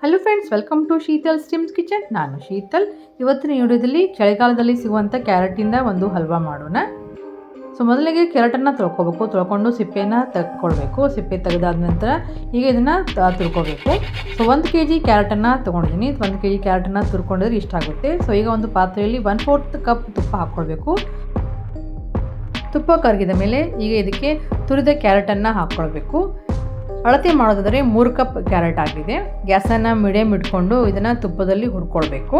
Hello friends welcome to Sheetal steams kitchen ನಾನು ಶೀತಲ್. ಇವತ್ತಿನ ವಿಡಿಯೋದಲ್ಲಿ ಚಳಿಗಾಲದಲ್ಲಿ ಸಿಗುವಂಥ ಕ್ಯಾರೆಟಿಂದ ಒಂದು ಹಲ್ವಾ ಮಾಡೋಣ. ಸೊ ಮೊದಲಿಗೆ ಕ್ಯಾರೆಟನ್ನು ತೊಳ್ಕೊಬೇಕು. ತೊಳ್ಕೊಂಡು ಸಿಪ್ಪೆಯನ್ನು ತೆಗೆದುಕೊಳ್ಬೇಕು ಸಿಪ್ಪೆ ತೆಗೆದಾದ ನಂತರ ಈಗ ಇದನ್ನು ತುರ್ಕೋಬೇಕು. ಸೊ ಒಂದು ಕೆ ಜಿ ಕ್ಯಾರೆಟನ್ನು ತೊಗೊಂಡಿದ್ದೀನಿ. ಒಂದು ಕೆ ಜಿ ಕ್ಯಾರೆಟನ್ನು ತುರ್ಕೊಂಡಿದ್ರೆ ಇಷ್ಟ ಆಗುತ್ತೆ. ಸೊ ಈಗ ಒಂದು ಪಾತ್ರೆಯಲ್ಲಿ ಒನ್ ಫೋರ್ತ್ ಕಪ್ ತುಪ್ಪ ಹಾಕ್ಕೊಳ್ಬೇಕು. ತುಪ್ಪ ಕರಗಿದ ಮೇಲೆ ಈಗ ಇದಕ್ಕೆ ತುರಿದ ಕ್ಯಾರೆಟನ್ನು ಹಾಕ್ಕೊಳ್ಬೇಕು. ಅಳತೆ ಮಾಡೋದಾದರೆ ಮೂರು ಕಪ್ ಕ್ಯಾರೆಟ್ ಆಗಿದೆ. ಗ್ಯಾಸನ್ನು ಮೀಡಿಯಮ್ ಇಟ್ಕೊಂಡು ಇದನ್ನು ತುಪ್ಪದಲ್ಲಿ ಹುರ್ಕೊಳ್ಬೇಕು.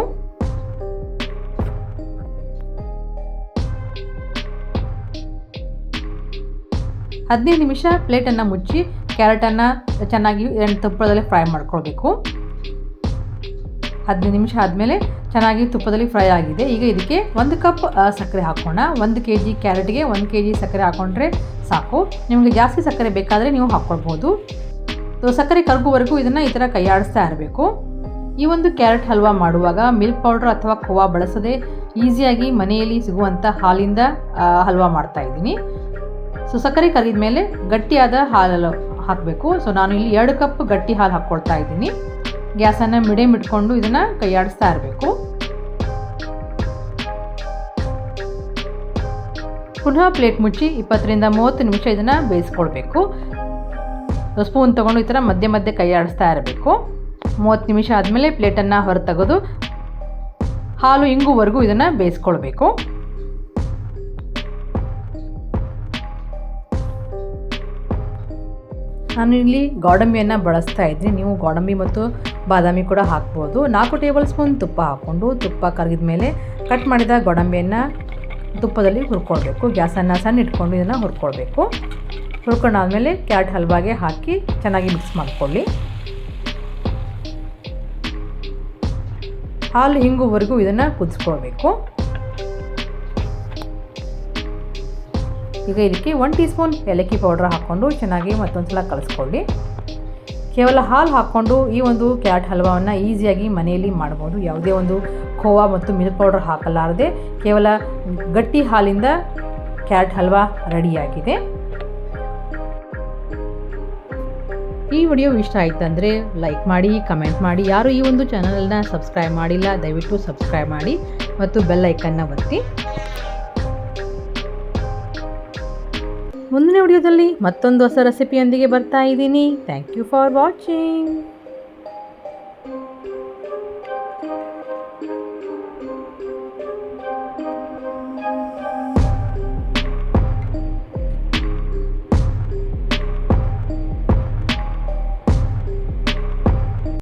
ಹದಿನೈದು ನಿಮಿಷ ಪ್ಲೇಟನ್ನು ಮುಚ್ಚಿ ಕ್ಯಾರೆಟನ್ನು ಚೆನ್ನಾಗಿ ತುಪ್ಪದಲ್ಲಿ ಫ್ರೈ ಮಾಡ್ಕೊಳ್ಬೇಕು. ಹದಿನೈದು ನಿಮಿಷ ಆದಮೇಲೆ ಚೆನ್ನಾಗಿ ತುಪ್ಪದಲ್ಲಿ ಫ್ರೈ ಆಗಿದೆ. ಈಗ ಇದಕ್ಕೆ ಒಂದು ಕಪ್ ಸಕ್ಕರೆ ಹಾಕೋಣ. ಒಂದು ಕೆ ಜಿ ಕ್ಯಾರೆಟ್ಗೆ ಒಂದು ಕೆ ಜಿ ಸಕ್ಕರೆ ಹಾಕ್ಕೊಂಡ್ರೆ ಸಾಕು. ನಿಮಗೆ ಜಾಸ್ತಿ ಸಕ್ಕರೆ ಬೇಕಾದರೆ ನೀವು ಹಾಕ್ಕೊಳ್ಬೋದು ಸೊ, ಸಕ್ಕರೆ ಕರಗುವವರೆಗೂ ಇದನ್ನು ಈ ಥರ ಕೈಯಾಡಿಸ್ತಾ ಇರಬೇಕು. ಈ ಒಂದು ಕ್ಯಾರೆಟ್ ಹಲ್ವಾ ಮಾಡುವಾಗ ಮಿಲ್ಕ್ ಪೌಡ್ರ್ ಅಥವಾ ಖೋವಾ ಬಳಸದೆ ಈಸಿಯಾಗಿ ಮನೆಯಲ್ಲಿ ಸಿಗುವಂಥ ಹಾಲಿಂದ ಹಲ್ವಾ ಮಾಡ್ತಾ ಇದ್ದೀನಿ. ಸೊ, ಸಕ್ಕರೆ ಕರಿದ ಮೇಲೆ ಗಟ್ಟಿಯಾದ ಹಾಲು ಹಾಕಬೇಕು. ಸೊ, ನಾನು ಇಲ್ಲಿ ಎರಡು ಕಪ್ ಗಟ್ಟಿ ಹಾಲು ಹಾಕ್ಕೊಳ್ತಾ ಇದ್ದೀನಿ. ಗ್ಯಾಸನ್ನು ಮಿಡಿಯಮ್ ಇಟ್ಕೊಂಡು ಇದನ್ನು ಕೈಯಾಡಿಸ್ತಾ ಇರಬೇಕು. ಪುನಃ ಪ್ಲೇಟ್ ಮುಚ್ಚಿ ಇಪ್ಪತ್ತರಿಂದ ಮೂವತ್ತು ನಿಮಿಷ ಇದನ್ನು ಬೇಯಿಸ್ಕೊಳ್ಬೇಕು ಸ್ಪೂನ್ ತೊಗೊಂಡು ಈ ಥರ ಮಧ್ಯೆ ಮಧ್ಯೆ ಕೈ ಆಡಿಸ್ತಾ ಇರಬೇಕು. ಮೂವತ್ತು ನಿಮಿಷ ಆದಮೇಲೆ ಪ್ಲೇಟನ್ನು ಹೊರ ತೆಗೆದು ಹಾಲು ಇಂಗುವರೆಗೂ ಇದನ್ನು ಬೇಯಿಸ್ಕೊಳ್ಬೇಕು. ನಾನು ಇಲ್ಲಿ ಗೋಡಂಬಿಯನ್ನು ಬಳಸ್ತಾ ಇದ್ದೀನಿ. ನೀವು ಗೋಡಂಬಿ ಮತ್ತು ಬಾದಾಮಿ ಕೂಡ ಹಾಕ್ಬೋದು. ನಾಲ್ಕು ಟೇಬಲ್ ಸ್ಪೂನ್ ತುಪ್ಪ ಹಾಕ್ಕೊಂಡು ತುಪ್ಪ ಕರಗಿದ ಮೇಲೆ ಕಟ್ ಮಾಡಿದ ಗೋಡಂಬಿಯನ್ನು ತುಪ್ಪದಲ್ಲಿ ಹುರ್ಕೊಳ್ಬೇಕು. ಗ್ಯಾಸನ್ನು ಸಣ್ಣ ಇಟ್ಕೊಂಡು ಇದನ್ನು ಹುರ್ಕೊಳ್ಬೇಕು. ಹುರ್ಕೊಂಡಾದಮೇಲೆ ಕ್ಯಾರೆಟ್ ಹಲ್ವಾಗೆ ಹಾಕಿ ಚೆನ್ನಾಗಿ ಮಿಕ್ಸ್ ಮಾಡ್ಕೊಳ್ಳಿ. ಹಾಲು ಹಿಂಗುವರೆಗೂ ಇದನ್ನು ಕುದಿಸ್ಕೊಳ್ಬೇಕು. ಈಗ ಇದಕ್ಕೆ ಒನ್ ಟೀ ಸ್ಪೂನ್ ಏಲಕ್ಕಿ ಪೌಡ್ರ್ ಹಾಕ್ಕೊಂಡು ಚೆನ್ನಾಗಿ ಮತ್ತೊಂದು ಸಲ ಕಲಿಸ್ಕೊಳ್ಳಿ. ಕೇವಲ ಹಾಲು ಹಾಕ್ಕೊಂಡು ಈ ಒಂದು ಕ್ಯಾರೆಟ್ ಹಲ್ವಾವನ್ನು ಈಸಿಯಾಗಿ ಮನೆಯಲ್ಲಿ ಮಾಡ್ಬೋದು. ಯಾವುದೇ ಒಂದು ಖೋವಾ ಮತ್ತು ಮಿಲ್ಕ್ ಪೌಡರ್ ಹಾಕಲಾರದೆ ಕೇವಲ ಗಟ್ಟಿ ಹಾಲಿಂದ ಕ್ಯಾರೆಟ್ ಹಲ್ವಾ ರೆಡಿಯಾಗಿದೆ. ಈ ವಿಡಿಯೋ ಇಷ್ಟ ಆಯ್ತಂದರೆ ಲೈಕ್ ಮಾಡಿ, ಕಮೆಂಟ್ ಮಾಡಿ. ಯಾರು ಈ ಒಂದು ಚಾನಲನ್ನ ಸಬ್ಸ್ಕ್ರೈಬ್ ಮಾಡಿಲ್ಲ, ದಯವಿಟ್ಟು ಸಬ್ಸ್ಕ್ರೈಬ್ ಮಾಡಿ ಮತ್ತು ಬೆಲ್ ಐಕನ್ನ ಒತ್ತಿ. ಮುಂದಿನ ವಿಡಿಯೋದಲ್ಲಿ ಮತ್ತೊಂದು ಹೊಸ ರೆಸಿಪಿಯೊಂದಿಗೆ ಬರ್ತಾ ಇದ್ದೀನಿ. Thank you for watching